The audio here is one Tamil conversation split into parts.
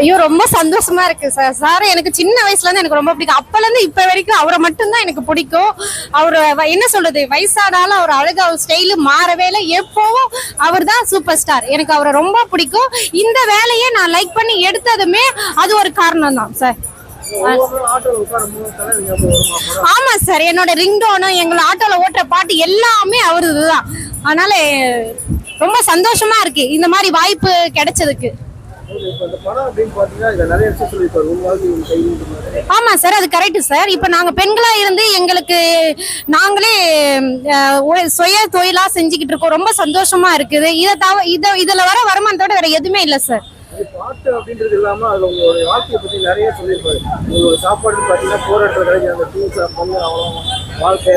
ஐயோ ரொம்ப சந்தோஷமா இருக்கு சார் சார் எனக்கு சின்ன வயசுல இருந்து எனக்கு ரொம்ப பிடிக்கும். அப்பல இருந்து இப்ப வரைக்கும் அவரை மட்டும்தான் எனக்கு பிடிக்கும். அவர் என்ன சொல்றது? வயசானாலும் அவர் அழகு அவர் ஸ்டைலு மாறவே இல்லை. எப்பவும் அவர் தான் சூப்பர் ஸ்டார் எனக்கு அவரை ரொம்ப பிடிக்கும். இந்த வேலையை நான் லைக் பண்ணி எடுத்ததுமே அது ஒரு காரணம் தான் சார் ஆமா சார் என்னோட ரிங்டோனும் எங்களை ஆட்டோல ஓட்டுற பாட்டு எல்லாமே அவரது தான் அதனால ரொம்ப சந்தோஷமா இருக்கு இந்த மாதிரி வாய்ப்பு கிடைச்சதுக்கு. ஆமா சார் அது கரெக்ட் சார். இப்ப நாங்க பெண்களா இருந்து எங்களுக்கு நாங்களே சுய தொழிலா செஞ்சுக்கிட்டு இருக்கோம். ரொம்ப சந்தோஷமா இருக்குது. இதை தவ இத இதுல வர வருமானத்தோட வேற எதுவுமே இல்ல சார். பாட்டு அப்படின்றது இல்லாம அதுல உங்களுடைய வாழ்க்கையை பத்தி நிறைய சொல்லியிருப்பாரு உங்களோட சாப்பாடு பாத்தீங்கன்னா போராட்டம் கிடைக்கிற அந்த டூ சார் பண்ணு அவ்வளோ வாழ்க்கை.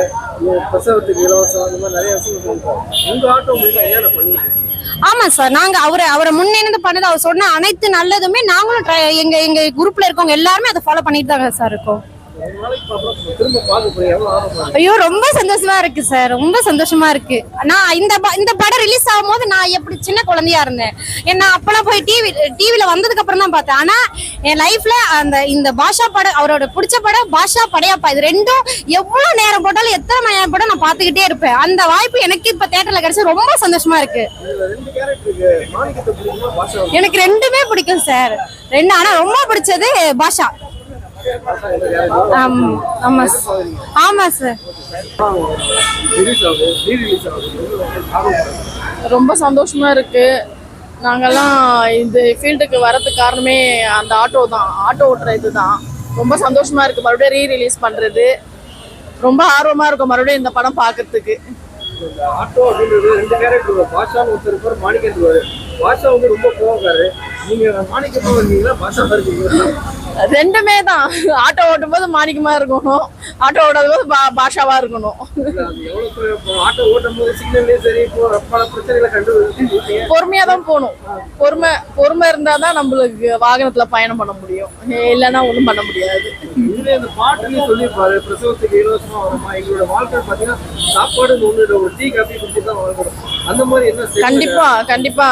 பிரசவத்துக்கு இலவசம் அந்த மாதிரி நிறைய விஷயம் சொல்லியிருப்பாரு உங்க ஆட்டோ மூலியமா என்னென்ன பண்ணிட்டு ஆமா சார் நாங்க அவரை அவரை முன்னிருந்து பண்ணது அவர் சொன்ன அனைத்து நல்லதுமே நாங்களும் எங்க எங்க குரூப்ல இருக்கவங்க எல்லாருமே அதை ஃபாலோ பண்ணிட்டு தாங்க சார் இருக்கோம். ஐயோ ரொம்ப சந்தோஷமா இருக்கு சார். ரொம்ப சந்தோஷமா இருக்கு. நான் இந்த ப- இந்த படம் ரிலீஸ் ஆகும்போது நான் எப்படி சின்ன குழந்தையா இருந்தேன். ஏன்னா அப்பெல்லாம் போய் டிவி டிவில வந்ததுக்கு அப்புறம் தான் பார்த்தேன். ஆனா என் லைஃப்ல அந்த இந்த பாஷா படம் அவரோட பிடிச்ச படம் பாஷா படையாப்பா. இது ரெண்டும் எவ்வளவு நேரம் போட்டாலும் எத்தனை மணி நேரம் போட்டாலும் நான் பார்த்துக்கிட்டே இருப்பேன். அந்த வாய்ப்பு எனக்கு இப்ப தேட்டர்ல கிடைச்சது ரொம்ப சந்தோஷமா இருக்கு. எனக்கு ரெண்டுமே பிடிக்கும் சார். ரெண்டு ஆனா ரொம்ப பிடிச்சது பாஷா. பாஷா எந்த கேரக்டர் ஆமா ஆமா சார். ஆமா சார் ரொம்ப சந்தோஷமா இருக்கு. நாங்கெல்லாம் இந்த ஃபீல்டுக்கு வரதுக்கு காரணமே அந்த ஆட்டோ தான். ஆட்டோ ஓட்டுற இதுதான். ரொம்ப சந்தோஷமா இருக்கு. மறுபடியும் ரீ ரிலீஸ் பண்றது. ரொம்ப ஆர்வமா இருக்கும் மறுபடியும் இந்த படம் பார்க்கறதுக்கு. ஆட்டோ அப்படின்றது ரெண்டு கேரக்டர் பாஷான்னு ஒருத்தர் இருப்பாரு இருப்பாரு பாஷா வந்து ரொம்ப கோவக்காரு நீங்க மாணிக்கமா இருக்கீங்களா பாஷா ரெண்டுமே தான். ஆட்டோ ஓட்டும் போது மாணிக்கமா இருக்கணும். ஆட்டோ ஓடாத போது பா பாஷாவா இருக்கணும். பொறுமையா தான் போகணும். பொறுமை பொறுமை இருந்தா தான் நம்மளுக்கு வாகனத்துல பயணம் பண்ண முடியும். இல்லைன்னா ஒன்றும் பண்ண முடியாது? கண்டிப்பா கண்டிப்பா.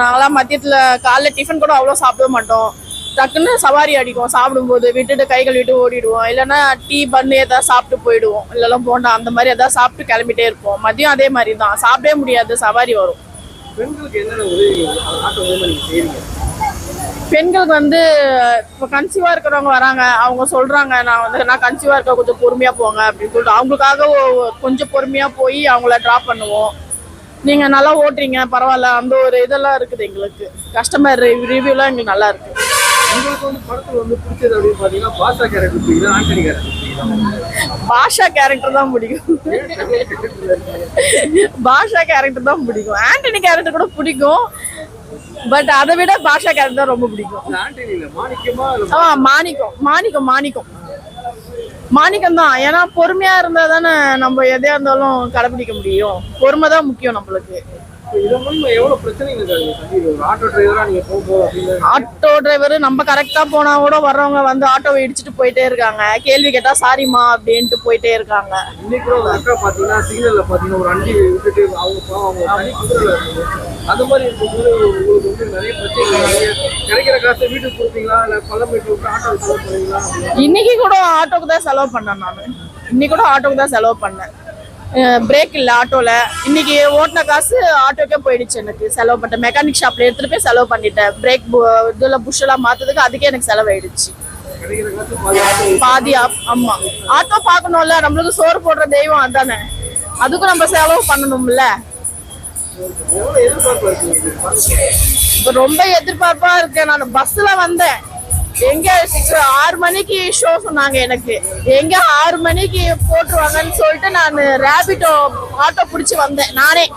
நாங்களாம் மதியத்துல காலைல டிஃபன் கூட அவ்வளோ சாப்பிட மாட்டோம். டக்குன்னு சவாரி அடிக்கும். சாப்பிடும்போது விட்டுட்டு கை கழுவிட்டு ஓடிடுவோம். இல்லைன்னா டீ பண்ணு ஏதாவது சாப்பிட்டு போயிடுவோம். இல்லைன்னா போண்டா அந்த மாதிரி ஏதாவது சாப்பிட்டு கிளம்பிட்டே இருப்போம். மதியம் அதே மாதிரி தான். சாப்பிடவே முடியாது. சவாரி வரும். பெண்களுக்கு வந்து இப்போ கன்சீவாக இருக்கிறவங்க வராங்க. அவங்க சொல்றாங்க நான் வந்து நான் கன்சீவாக இருக்க கொஞ்சம் பொறுமையா போங்க அப்படின்னு சொல்லிட்டு அவங்களுக்காக கொஞ்சம் பொறுமையா போய் அவங்கள ட்ராப் பண்ணுவோம். நீங்க நல்லா ஓட்டுறீங்க பரவாயில்ல. அந்த ஒரு இதெல்லாம் இருக்குது எங்களுக்கு. கஸ்டமர் ரிவ்யூலாம் எங்களுக்கு நல்லா இருக்கு. உங்களுக்கு வந்து படத்துல வந்து பிடிச்சது அப்படின்னு பாத்தீங்கன்னா பாஷா கேரக்டர் பிடிக்குதா ஆண்டனி கேரக்டர் பிடிக்குதா பாஷா கேரக்டர் தான் பிடிக்கும். பாஷா கேரக்டர் தான் பிடிக்கும். ஆண்டனி கேரக்டர் கூட பிடிக்கும். பட் அதை விட பாஷா கேரக்டர் தான் ரொம்ப பிடிக்கும். ஆ மாணிக்கம். மாணிக்கம் மாணிக்கம். மாணிக்கம் தான். ஏன்னா பொறுமையா இருந்தா தானே நம்ம எதையா இருந்தாலும் கடைபிடிக்க முடியும். பொறுமை தான் முக்கியம் நம்மளுக்கு. ஆட்டோ டிரைவரா நம்ம கரெக்டா போனா கூட வர்றவங்க வந்து ஆட்டோவை இடிச்சிட்டு போயிட்டே இருக்காங்க. கேள்வி கேட்டா சாரிம்மா அப்படின்ட்டு போயிட்டே இருக்காங்க. அந்த மாதிரி இருக்கும்போது உங்களுக்கு வந்து நிறைய பிரச்சனைகள் நிறைய கிடைக்கிற காசை வீட்டுக்கு கொடுப்பீங்களா? இல்ல பழம் வீட்டு விட்டு ஆட்டோ செலவு பண்ணுவீங்களா? இன்னைக்கு கூட ஆட்டோக்கு தான் செலவு பண்ணேன் நான். இன்னைக்கு கூட ஆட்டோக்கு தான் செலவு பண்ணேன். பிரேக் இல்லை ஆட்டோவில் இன்னைக்கு ஓட்டின காசு ஆட்டோக்கே போயிடுச்சு எனக்கு செலவு பண்ணிட்டேன். மெக்கானிக் ஷாப்ல எடுத்துட்டு போய் செலவு பண்ணிட்டேன். பிரேக் இதுல புஷ்ஷெல்லாம் மாத்ததுக்கு அதுக்கே எனக்கு செலவாயிடுச்சு. பாதி ஆப்- ஆமா. ஆட்டோ பார்க்கணும்ல நம்மளுக்கு சோறு போடுற தெய்வம் அதானே. அதுக்கும் நம்ம செலவு பண்ணணும்ல. ரொம்ப எதிர்பார்ப்பா இருக்கேன். நான் பஸ்ல வந்தேன். எங்க ஆறு மணிக்கு ஷோ சொன்னாங்க எனக்கு. எங்க ஆறு மணிக்கு போட்டுருவாங்கன்னு சொல்லிட்டு நான் ரேபிட்டோ ஆட்டோ பிடிச்சி வந்தேன். நானே.